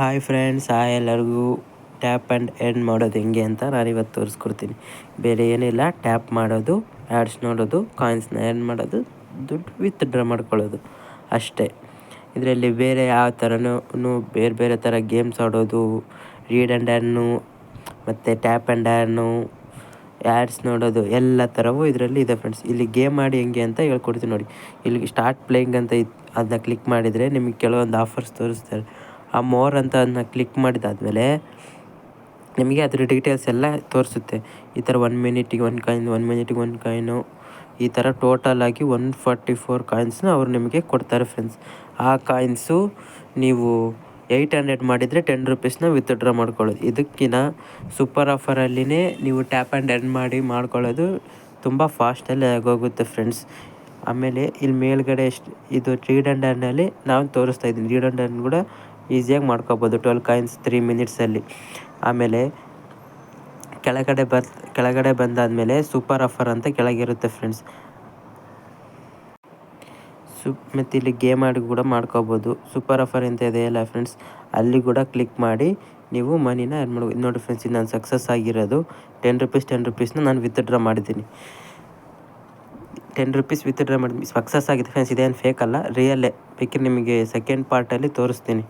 Hi friends hi ಎಲ್ಲರಿಗೂ tap and end ಮಾಡೋದು ಹೆಂಗೆ ಅಂತ ನಾನು ಇವತ್ತು ತೋರಿಸ್ಕೊಡ್ತೀನಿ. ಬೇರೆ ಏನಿಲ್ಲ ಟ್ಯಾಪ್ ಮಾಡೋದು ಆ್ಯಡ್ಸ್ ನೋಡೋದು ಕಾಯಿನ್ಸ್ನ ಎಂಡ್ ಮಾಡೋದು, ದುಡ್ಡು ವಿತ್ ಡ್ರಾ ಮಾಡ್ಕೊಳ್ಳೋದು ಅಷ್ಟೇ. ಇದರಲ್ಲಿ ಬೇರೆ ಯಾವ ಥರನೂ ಬೇರೆ ಬೇರೆ ಥರ ಗೇಮ್ಸ್ ಆಡೋದು ರೀಡ್ ಆ್ಯಂಡ್ ಆ್ಯನ್ನು ಮತ್ತು ಟ್ಯಾಪ್ ಆ್ಯಂಡ್ ಆ್ಯನು ಆ್ಯಡ್ಸ್ ನೋಡೋದು ಎಲ್ಲ ಥರವೂ ಇದರಲ್ಲಿ ಇದೆ ಫ್ರೆಂಡ್ಸ್ ಇಲ್ಲಿ ಗೇಮ್ ಮಾಡಿ ಹೆಂಗೆ ಅಂತ ಹೇಳ್ಕೊಡ್ತೀನಿ ನೋಡಿ. ಇಲ್ಲಿ ಸ್ಟಾರ್ಟ್ ಪ್ಲೇಯಿಂಗ್ ಅಂತ ಇತ್ತು ಅದನ್ನ ಕ್ಲಿಕ್ ಮಾಡಿದರೆ ನಿಮಗೆ ಕೆಲವೊಂದು ಆಫರ್ಸ್ ತೋರಿಸ್ತಾರೆ. ಆ ಮೋರ್ ಅಂತ ಅದನ್ನ ಕ್ಲಿಕ್ ಮಾಡಿದಾದಮೇಲೆ ನಿಮಗೆ ಅದ್ರ ಡೀಟೇಲ್ಸ್ ಎಲ್ಲ ತೋರಿಸುತ್ತೆ. ಈ ಥರ ಒನ್ ಮಿನಿಟಿಗೆ ಒನ್ ಕಾಯಿನ್ ಒನ್ ಮಿನಿಟಿಗೆ ಒನ್ ಕಾಯಿನು ಈ ಥರ ಟೋಟಲ್ ಆಗಿ ಒನ್ ಫಾರ್ಟಿ ಫೋರ್ ಕಾಯಿನ್ಸ್ನ ಅವ್ರು ನಿಮಗೆ ಕೊಡ್ತಾರೆ ಫ್ರೆಂಡ್ಸ್ ಆ ಕಾಯಿನ್ಸು ನೀವು ಏಯ್ಟ್ ಹಂಡ್ರೆಡ್ ಮಾಡಿದರೆ ಟೆನ್ ರುಪೀಸ್ನ ವಿತ್ಡ್ರಾ ಮಾಡ್ಕೊಳ್ಳೋದು. ಇದಕ್ಕಿಂತ ಸೂಪರ್ ಆಫರಲ್ಲಿನೇ ನೀವು ಟ್ಯಾಪ್ ಆ್ಯಂಡ್ ಎಂಡ್ ಮಾಡಿ ಮಾಡ್ಕೊಳ್ಳೋದು ತುಂಬ ಫಾಸ್ಟಲ್ಲಿ ಆಗೋಗುತ್ತೆ ಫ್ರೆಂಡ್ಸ್ ಆಮೇಲೆ ಇಲ್ಲಿ ಮೇಲ್ಗಡೆ ಎಷ್ಟು, ಇದು ರೀಡ್ ಆ್ಯಂಡ್ ನಾನು ತೋರಿಸ್ತಾ ಇದ್ದೀನಿ. ರೀಡ್ ಆ್ಯಂಡ್ ಕೂಡ ಈಸಿಯಾಗಿ ಮಾಡ್ಕೊಬೋದು ಟ್ವೆಲ್ ಕಾಯಿನ್ಸ್ ತ್ರೀ ಮಿನಿಟ್ಸಲ್ಲಿ. ಆಮೇಲೆ ಕೆಳಗಡೆ ಬರ್, ಕೆಳಗಡೆ ಬಂದಾದಮೇಲೆ ಸೂಪರ್ ಆಫರ್ ಅಂತ ಕೆಳಗಿರುತ್ತೆ ಫ್ರೆಂಡ್ಸ್. ಸು, ಮತ್ತು ಇಲ್ಲಿ ಗೇಮ್ ಆಡಿ ಕೂಡ ಮಾಡ್ಕೋಬೋದು. ಸೂಪರ್ ಆಫರ್ ಅಂತ ಇದೆಯಲ್ಲ ಫ್ರೆಂಡ್ಸ್. ಅಲ್ಲಿ ಕೂಡ ಕ್ಲಿಕ್ ಮಾಡಿ ನೀವು ಮನಿನ ಏನು ಮಾಡ್ಬೋದು ನೋಡಿ ಫ್ರೆಂಡ್ಸ್, ಇದು ನಾನು ಸಕ್ಸಸ್ ಆಗಿರೋದು. ಟೆನ್ ರುಪೀಸ್, ಟೆನ್ ರುಪೀಸ್ನ ನಾನು ವಿತ್ಡ್ರಾ ಮಾಡಿದ್ದೀನಿ. ಟೆನ್ ರುಪೀಸ್ ವಿತ್ಡ್ರಾ ಮಾಡಿ ಸಕ್ಸಸ್ ಆಗಿದೆ ಫ್ರೆಂಡ್ಸ್. ಇದೇನು ಫೇಕ್ ಅಲ್ಲ ರಿಯಲ್ಲೇ ಬೇಕಿದ್ರೆ ನಿಮಗೆ ಸೆಕೆಂಡ್ ಪಾರ್ಟಲ್ಲಿ ತೋರಿಸ್ತೀನಿ.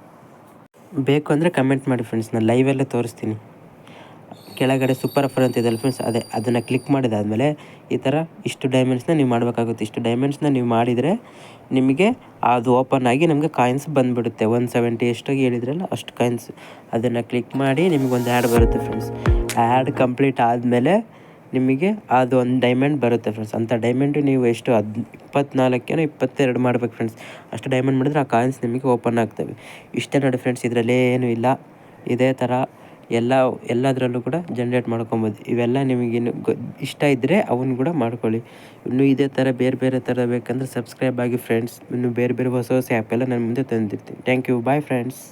ಬೇಕು ಅಂದರೆ ಕಮೆಂಟ್ ಮಾಡಿ ಫ್ರೆಂಡ್ಸ್ ನಾನು ಲೈವಲ್ಲೇ ತೋರಿಸ್ತೀನಿ. ಕೆಳಗಡೆ ಸೂಪರ್ ಆಫರ್ ಅಂತ ಇದೆ ಫ್ರೆಂಡ್ಸ್ ಅದೇ, ಅದನ್ನು ಕ್ಲಿಕ್ ಮಾಡಿದಾದಮೇಲೆ ಈ ಥರ ಇಷ್ಟು ಡೈಮೆಂಡ್ಸ್ನ ನೀವು ಮಾಡಬೇಕಾಗುತ್ತೆ. ಇಷ್ಟು ಡೈಮೆಂಡ್ಸ್ನ ನೀವು ಮಾಡಿದರೆ ನಿಮಗೆ ಅದು ಓಪನ್ ಆಗಿ ನಮಗೆ ಕಾಯಿನ್ಸ್ ಬಂದುಬಿಡುತ್ತೆ. ಒನ್ ಸೆವೆಂಟಿ ಎಷ್ಟಾಗಿ ಹೇಳಿದ್ರಲ್ಲ, ಅಷ್ಟು ಕಾಯಿನ್ಸ್ ಅದನ್ನು ಕ್ಲಿಕ್ ಮಾಡಿ ನಿಮಗೊಂದು ಆ್ಯಡ್ ಬರುತ್ತೆ ಫ್ರೆಂಡ್ಸ್ ಆ್ಯಡ್ ಕಂಪ್ಲೀಟ್ ಆದಮೇಲೆ ನಿಮಗೆ ಅದು ಒಂದು ಡೈಮಂಡ್ ಬರುತ್ತೆ ಫ್ರೆಂಡ್ಸ್ ಅಂಥ ಡೈಮಂಡು ನೀವು ಎಷ್ಟು ಹದ್ ಇಪ್ಪತ್ನಾಲ್ಕೇನೋ ಇಪ್ಪತ್ತೆರಡು ಮಾಡ್ಬೇಕು ಫ್ರೆಂಡ್ಸ್ ಅಷ್ಟು ಡೈಮಂಡ್ ಮಾಡಿದ್ರೆ ಆ ಕಾಯಿನ್ಸ್ ನಿಮಗೆ ಓಪನ್ ಆಗ್ತವೆ. ಇಷ್ಟೇ ನೋಡಿ ಫ್ರೆಂಡ್ಸ್ ಇದರಲ್ಲಿ ಏನೂ ಇಲ್ಲ. ಇದೇ ಥರ ಎಲ್ಲ, ಎಲ್ಲದರಲ್ಲೂ ಕೂಡ ಜನ್ರೇಟ್ ಮಾಡ್ಕೊಬೋದು. ಇವೆಲ್ಲ ನಿಮಗಿನ್ನು ಗೊ, ಇಷ್ಟ ಇದ್ದರೆ ಅವನ್ನ ಕೂಡ ಮಾಡ್ಕೊಳ್ಳಿ. ಇನ್ನು ಇದೇ ಥರ ಬೇರೆ ಬೇರೆ ಥರ ಬೇಕಂದ್ರೆ ಸಬ್ಸ್ಕ್ರೈಬ್ ಆಗಿ ಫ್ರೆಂಡ್ಸ್ ಇನ್ನು ಬೇರೆ ಬೇರೆ ಹೊಸ ಹೊಸ ಆ್ಯಪ್ ಎಲ್ಲ ನಾನು ಮುಂದೆ ತಂದಿರ್ತೀನಿ. Thank you bye friends